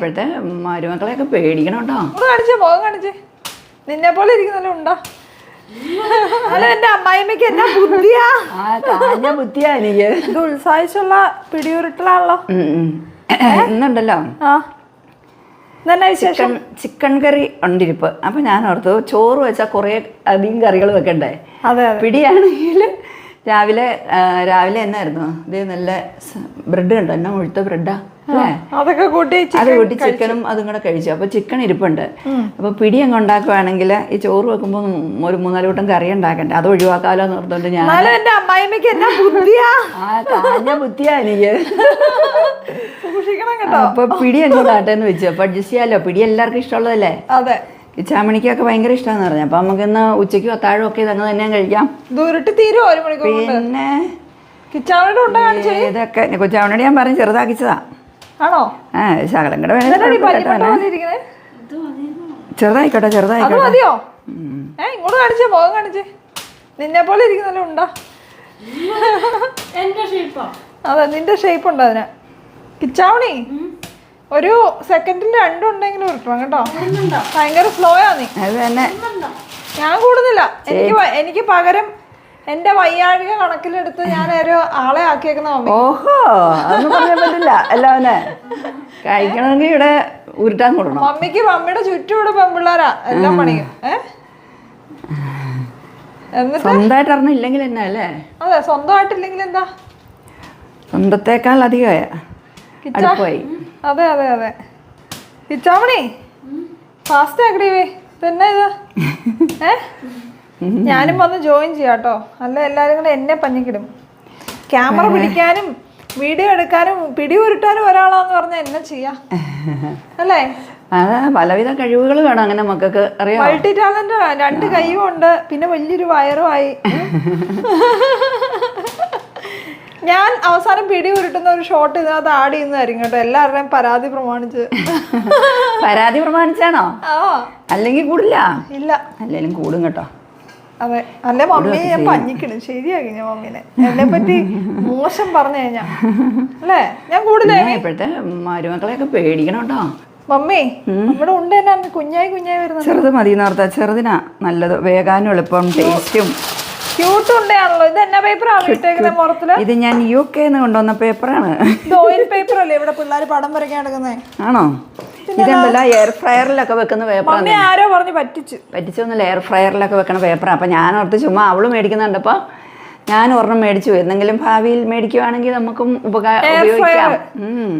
ഇപ്പോഴത്തെ മരുമക്കളെയൊക്കെ പേടിക്കണം കേട്ടോ കാണിച്ചേ മുഖം കാണിച്ചേ. നിന്നെ പോലെ ഇരിക്കുന്നല്ലോ ഉണ്ടോ? അല്ല എന്റെ അമ്മായിമ്മക്ക് എന്നാ ബുദ്ധിയാ? കാഞ്ഞ ബുദ്ധിയാ എനിക്ക്. ഇത് ഉത്സാഹിച്ചുള്ള പിടിയുരുട്ടലാണല്ലോ. ഇന്നുണ്ടല്ലോ. ചിക്കൻ ചിക്കൻ കറി ഉണ്ടിരിപ്പ്. അപ്പൊ ഞാൻ ഓർത്തു ചോറ് വെച്ചാൽ കുറേ അധികം കറികൾ വെക്കണ്ടേ? പിടിയാണെങ്കിൽ രാവിലെ രാവിലെ എന്നായിരുന്നു? ഇത് നല്ല ബ്രെഡ് കണ്ടോ? എന്നാ മുഴുത്ത ബ്രെഡാ? അതൊക്കെ കൂട്ടി അത് കൂട്ടി ചിക്കനും അതും കൂടെ കഴിച്ചു. അപ്പൊ ചിക്കൻ ഇരിപ്പുണ്ട്. അപ്പൊ പിടി അങ്ങ് ഉണ്ടാക്കുവാണെങ്കിൽ ഈ ചോറ് വെക്കുമ്പോൾ ഒരു മൂന്നാൽ കൂട്ടം കറി ഉണ്ടാക്കണ്ട. അത് ഒഴിവാക്കാലോ എന്ന് ഓർത്തുകൊണ്ട് ഞാൻ ബുദ്ധിയാ? ആ കാഞ്ഞ ബുദ്ധിയാ എനിക്ക്. അപ്പൊ പിടി അങ്ങ് കാട്ടെന്ന് വെച്ചു. അപ്പൊ അഡ്ജസ്റ്റ് ചെയ്യാലോ? പിടി എല്ലാവർക്കും ഇഷ്ടമുള്ളതല്ലേ? അതെ. കിച്ചാമണിക്കൊക്കെ ഭയങ്കര ഇഷ്ടമാന്ന് പറഞ്ഞു. അപ്പൊ നമുക്ക് ഇന്ന് ഉച്ചയ്ക്ക് അത്താഴം ഒക്കെ ഇതങ്ങ് തന്നെ കഴിക്കാം. ദൂരട്ട് തീരുമോ ഒരു മണിക്കൂർ പിന്നെ കിച്ചാവയുടെ ഉണ്ട കാണിച്ചേ? ഇതൊക്കെ കൊച്ചാവണോട് ഞാൻ പറഞ്ഞ് ചെറുതാക്കിച്ചതാ. ആണോ? ആ ശകലം കൂടെ ചെറുതായിക്കോട്ടെ ചെറുതായിക്കോട്ടെ. മതിയോ? ഏ ഇങ്ങോട്ട് കാണിച്ചേ മുഖം കാണിച്ചേ. നിന്നെ പോലെ ഇരിക്കുന്നല്ലോ ഉണ്ടോ? അതെ നിന്റെ ഷേപ്പ് ഉണ്ട് അതിന്. കിച്ചാവണി ഒരു സെക്കൻഡിൽ രണ്ടുണ്ടെങ്കിലും ഉരുട്ടണം കേട്ടോ. ഭയങ്കര സ്ലോ ആ നീ. അത് തന്നെ. ഞാൻ കൂടുന്നില്ല. എനിക്ക് വ- എനിക്ക് പകരം എന്റെ വയ്യാഴിക കണക്കിലെടുത്ത് ഞാൻ ഒരു ആളെ ആക്കിയേക്കുന്ന മമ്മി. ഓഹോ അതൊന്നും പറയാൻ പറ്റില്ല. എല്ലാവനെ കഴിക്കണമെങ്കിൽ ഇവിടെ ഉരുട്ടാൻ കൊടുക്കണം മമ്മിക്ക് മമ്മിയുടെ ചുറ്റുകൂടെ പെമ്പിള്ളാരാ എല്ലാം പണിയും. ഏ? എന്നിട്ട്? സ്വന്തമായിട്ട് അറിഞ്ഞില്ലെങ്കിൽ എന്നാ അല്ലേ? അതെ സ്വന്തമായിട്ടില്ലെങ്കിൽ എന്താ? സ്വന്തത്തെക്കാൾ അധികമായ. അടുപ്പായി. അതെ അതെ അതെ. ഇച്ചാമണി ഫാസ്റ്റ് ആക്കടിവേ തന്നെ ഇത്? ഏ? ഞാനും വന്ന് ജോയിൻ ചെയ്യാട്ടോ അല്ല എല്ലാരും കൂടെ എന്നെ പഞ്ഞിക്കിടും. ക്യാമറ പിടിക്കാനും വീഡിയോ എടുക്കാനും പിടി ഉരുട്ടാനും ഒരാളാന്ന് പറഞ്ഞാൽ എന്നെ ചെയ്യാ? അല്ലേ? അതാ പലവിധ കഴിവുകൾ വേണം അങ്ങനെ മക്കൾക്ക്. അറിയാം മൾട്ടി ടാലന്റ് രണ്ട് കൈയും ഉണ്ട്. പിന്നെ വലിയൊരു വയറുമായി ഞാൻ അവസാനം പിടി ഉരുട്ടുന്ന ഒരു ഷോട്ട് ഇതിനകത്ത് ആഡ് ചെയ്യുന്നതായിരിക്കും കേട്ടോ. എല്ലാവരുടെയും പരാതി പ്രമാണിച്ച്. പരാതി പ്രമാണിച്ചാണോ? അല്ലെങ്കിൽ കൂടില്ല? ഇല്ല. അല്ലെങ്കിലും കൂടും കേട്ടോ. അതെ. അല്ലെ മമ്മിയെ ഞാൻ പഞ്ഞിക്കണം ശരിയാക്കി ഞാൻ മമ്മീനെ. എന്നെ പറ്റി മോശം പറഞ്ഞു കഴിഞ്ഞാ. അല്ലേ? ഞാൻ കൂടുതലേ ഇപ്പോഴത്തെ മരുമക്കളെയൊക്കെ പേടിക്കണം കേട്ടോ. മമ്മി നമ്മുടെ ഉണ്ട് തന്നെ കുഞ്ഞായി കുഞ്ഞായി വരുന്നത്. ചെറുത് മതി നേർത്താ ചെറുതിനാ നല്ലത്. വേഗാനും എളുപ്പം ടേസ്റ്റും ക്യൂട്ട് ഉണ്ടയാണല്ലോ ഇത് എന്നാ പേപ്പറാണ് ഇട്ടേക്കുന്നത് മുറത്തിൽ? ഇത് ഞാൻ യു കെ കൊണ്ടുവന്ന പേപ്പറാണ് ഇത് ഓയിൽ പേപ്പർ അല്ലേ? ഇവിടെ പിള്ളേർ പടം വരയ്ക്കാൻ എടുക്കുന്നേ. ആണോ? ഇതെന്തല്ല എയർ ഫ്രയറിലൊക്കെ വെക്കുന്ന പേപ്പറാണ് ആരോ പറഞ്ഞ് പറ്റിച്ചു. പറ്റിച്ചൊന്നുമില്ല. എയർ ഫ്രയറിലൊക്കെ വെക്കുന്ന പേപ്പറാണ് അപ്പം ഞാൻ ഓർത്ത് ചുമ്മാ അവൾ മേടിക്കുന്നുണ്ടപ്പോൾ ഞാൻ ഒരെണ്ണം മേടിച്ചു. എന്തെങ്കിലും ഭാവിയിൽ മേടിക്കുവാണെങ്കിൽ നമുക്കും ഉപകാരം ഉപയോഗിക്കാം.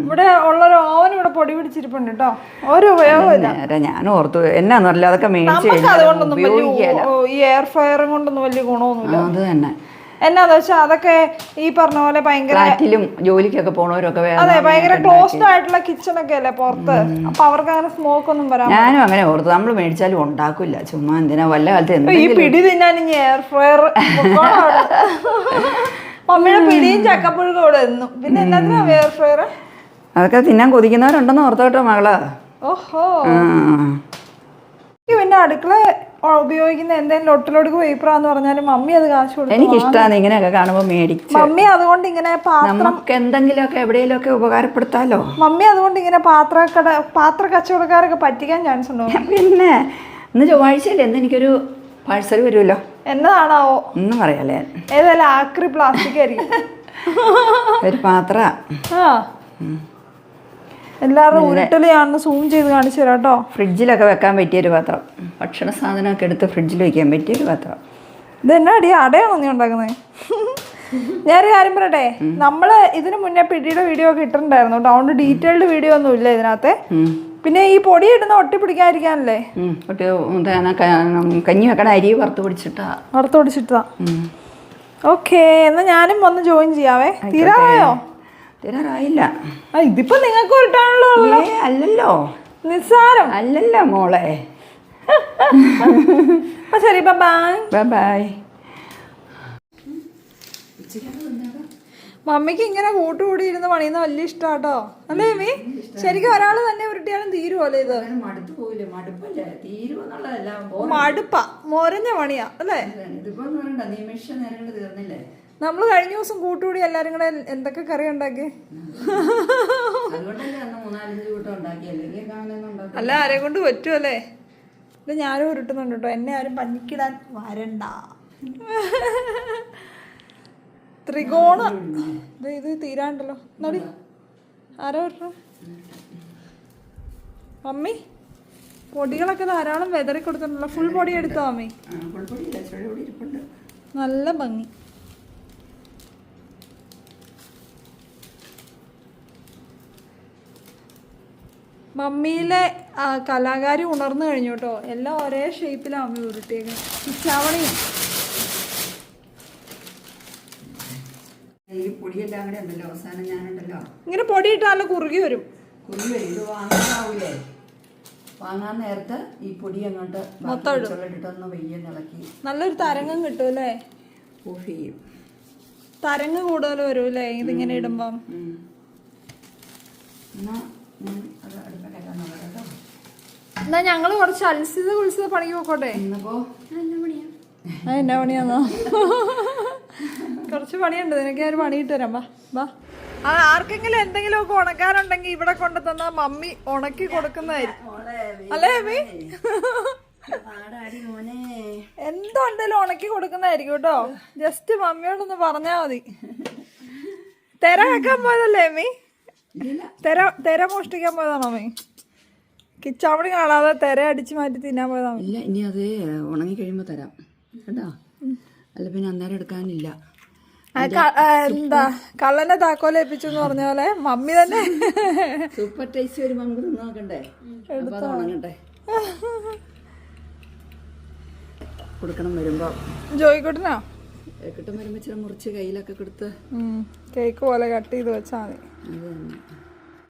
ഇവിടെ ഉള്ളൊരു ഓവൻ ഇവിടെ പൊടി പിടിച്ചിരിപ്പുണ്ട് കേട്ടോ ഒരു ഉപയോഗമില്ല ഞാൻ ഓർത്തു. എന്നാന്നല്ല അതൊക്കെ മേടിച്ചു അതുകൊണ്ടൊന്നും ഈ എയർ ഫ്രയറും കൊണ്ടൊന്നും വലിയ ഗുണമൊന്നുമില്ല. അത് തന്നെ. എന്നാന്ന് വെച്ചാൽ അതൊക്കെ ഈ പറഞ്ഞ പോലെ ഭയങ്കര ഫ്ലാറ്റിലും ജോലിക്കൊക്കെ പോണവരൊക്കെ വേറെ അതെ ഭയങ്കര ക്ലോസ്ഡ് ആയിട്ടുള്ള കിച്ചൺ ഒക്കെ അല്ലേ പുറത്ത്? അപ്പൊ അവർക്ക് അങ്ങനെ സ്മോക്ക് ഒന്നും വരാൻ ഞാനും അങ്ങനെ ഓർത്ത് നമ്മൾ മേടിച്ചാലും ഉണ്ടാക്കില്ല ചുമ്മാ എന്തിനാ? വല്ല കാലത്ത് ഈ പിടി തിന്നാൻ ഇനി എയർ ഫ്രയർ മമ്മിയുടെ പിടിയും ചക്കപ്പുഴുക്കും അവിടെ എന്നും. പിന്നെ എന്നാ എയർ ഫ്രയർ അതൊക്കെ തിന്നാൻ കൊതിക്കുന്നവരുണ്ടെന്ന് ഓർത്തോട്ടോ മകൾ. ഓഹോ. പിന്നെ അടുക്കള ഉപയോഗിക്കുന്ന എന്തെങ്കിലും ലൊട്ടിലൊടുക്ക് പേപ്പറാന്ന് പറഞ്ഞാലും മമ്മി അത് കാശ് കൊടുക്കും എനിക്കിഷ്ടമാണ് ഇങ്ങനെയൊക്കെ കാണുമ്പോൾ മേടിക്കും മമ്മി അതുകൊണ്ട് ഇങ്ങനെ പാത്രം നമുക്ക് എന്തെങ്കിലുമൊക്കെ എവിടെയെങ്കിലുമൊക്കെ ഉപകാരപ്പെടുത്താലോ? മമ്മി അതുകൊണ്ട് ഇങ്ങനെ പാത്രക്കട പാത്ര കച്ചവടക്കാരൊക്കെ പറ്റിക്കാൻ ചാൻസ് ഉണ്ടോ? പിന്നെ ഇന്ന് ചൊവ്വാഴ്ചയല്ലേ എന്ന് എനിക്കൊരു പാഴ്സൽ വരുമല്ലോ. എന്നതാണാവോ? ഒന്നും പറയാലേ ഏതായാലും ആക്രി പ്ലാസ്റ്റിക് ആയിരിക്കും. ഒരു പാത്ര. ആ. എല്ലാവരുടെ ഉരുട്ടലിയാണെന്ന് സൂം ചെയ്ത് കാണിച്ചു തരാം കേട്ടോ ഫ്രിഡ്ജിലൊക്കെ വെക്കാൻ പറ്റിയൊരു പാത്രം. ഭക്ഷണ സാധനമൊക്കെ എടുത്ത് ഫ്രിഡ്ജിൽ വെക്കാൻ പറ്റിയൊരു പാത്രം. ഇത് എന്നാ അടി? അടയാണോ നീ ഉണ്ടാക്കുന്നത് ഞാനൊരു കാര്യം പറയട്ടെ? നമ്മൾ ഇതിനു മുന്നേ പിടിയുടെ വീഡിയോ ഒക്കെ ഇട്ടിട്ടുണ്ടായിരുന്നു കേട്ടോ അതുകൊണ്ട് ഡീറ്റെയിൽഡ് വീഡിയോ ഒന്നും ഇല്ല ഇതിനകത്ത്. പിന്നെ ഈ പൊടി ഇടുന്ന ഒട്ടി പിടിക്കാതിരിക്കാനല്ലേ? കഞ്ഞി വെക്കണ അരി വറുത്ത് പിടിച്ചിട്ടാ. വറുത്ത് പിടിച്ചിട്ടാ ഓക്കേ എന്നാ ഞാനും വന്ന് ജോയിൻ ചെയ്യാവേ. തീരാറായോ? തീരാറായില്ല ഇതിപ്പോ നിങ്ങൾക്ക് ഉരുട്ടാണല്ലോ അല്ലല്ലോ. നിസ്സാരം. അല്ലല്ലോ മോളെ. ശരി ബൈ മമ്മിക്ക് ഇങ്ങനെ കൂട്ടുകൂടി ഇരുന്ന് പണിയുന്ന വലിയ ഇഷ്ടാട്ടോ. അല്ലേ മീ ശരിക്കും ഒരാൾ തന്നെ ഉരുട്ടിയാലും തീരുവല്ലേ ഇത്? മടുപ്പ മൊരഞ്ഞ പണിയാ അല്ലേ? ഇതിപ്പോ തീർന്നില്ലേ? നമ്മൾ കഴിഞ്ഞ ദിവസം കൂട്ടുകൂടി എല്ലാരും കൂടെ എന്തൊക്കെ കറി ഉണ്ടാക്കി? അല്ല ആരെ കൊണ്ട് പറ്റുമല്ലേ ഇത് ഞാനും ഉരുട്ടുന്നുണ്ട് കേട്ടോ. എന്നെ ആരും പഞ്ഞിക്കിടാൻ വരണ്ട. ത്രികോണ. ഇത് ഇത് തീരാണ്ടല്ലോ. നടി. ആരാ ഉരുട്ടു മമ്മി? പൊടികളൊക്കെ ധാരാളം വെതറി കൊടുത്തിട്ടുണ്ടല്ലോ. ഫുൾ പൊടി എടുത്തോ മമ്മി? നല്ല ഭംഗി. മമ്മിയിലെ കലാകാരി ഉണർന്നു കഴിഞ്ഞു കേട്ടോ. എല്ലാം ഒരേ ഷേപ്പിലാണ് മമ്മി ഉരുട്ടിയേക്കുന്നത് ചവണി ഈ പൊടിയെല്ലാം കൂടെ ഉണ്ടല്ലോ അവസാനം ഞാനുണ്ടല്ലോ. ഇങ്ങനെ പൊടിയിട്ടാലും കുറുകി വരും. കുറി വരും. ഇത് വാങ്ങാനാവൂലേ? വാങ്ങാൻ നേരത്ത് ഈ പൊടി അങ്ങോട്ട് വെയ്യ ഇളക്കി. നല്ലൊരു തരംഗം കിട്ടും അല്ലേ? ഓഫ്. ചെയ്യും തരംഗ് കൂടുതൽ വരും അല്ലേ ഇതിങ്ങനെ ഇടുമ്പം. എന്നാ അത് അടുപ്പത്തേക്കാൻ നോക്കാം കേട്ടോ എന്നാ ഞങ്ങൾ കുറച്ച് അത്സിത കുളിച്ചത് പണിക്ക് പോക്കോട്ടെ ഇന്നിപ്പോ ആ എന്നാ പണിയാന്നോ? കുറച്ച് പണിയുണ്ട് നിനക്ക് ഞാൻ പണി ഇട്ട് തരാം വാ വാ. ആ ആർക്കെങ്കിലും എന്തെങ്കിലും ഒക്കെ ഉണക്കാനുണ്ടെങ്കിൽ ഇവിടെ കൊണ്ടു തന്ന മമ്മി ഉണക്കി കൊടുക്കുന്നതായിരിക്കും അല്ലേ അമ്മി എന്തോ എന്തെങ്കിലും എന്തുണ്ടെങ്കിലും ഉണക്കി കൊടുക്കുന്നതായിരിക്കും കേട്ടോ. ജസ്റ്റ് മമ്മിയോടൊന്ന് പറഞ്ഞാ മതി. തെര വെക്കാൻ പോയതല്ലേ അമ്മി തെര തെര മോഷ്ടിക്കാൻ പോയതാണോ മമ്മി കിച്ചാമണി കാണാതെ തെര അടിച്ചു മാറ്റി തിന്നാൻ പോയതാ ഇല്ല ഇനി അത് ഉണങ്ങി കഴിയുമ്പോൾ തരാം. കേട്ടാ? അല്ല പിന്നെ അന്നേരം എടുക്കാനില്ല. എന്താ കള്ളനെ താക്കോല ഏൽപ്പിച്ചു എന്ന് പറഞ്ഞ പോലെ മമ്മി തന്നെ സൂപ്പർ ടേസ്റ്റ് വരുമ്പോ നമുക്ക് നോക്കണ്ടേ? ഉണങ്ങട്ടെ. കൊടുക്കണം വരുമ്പോ. ജോയിക്കോട്ടിനാ? കിട്ടും വരുമ്പോ ഇച്ചിരി മുറിച്ച് കയ്യിലൊക്കെ കൊടുത്ത് കേക്ക് പോലെ കട്ട് ചെയ്ത് വെച്ചാൽ മതി. അത് തന്നെ.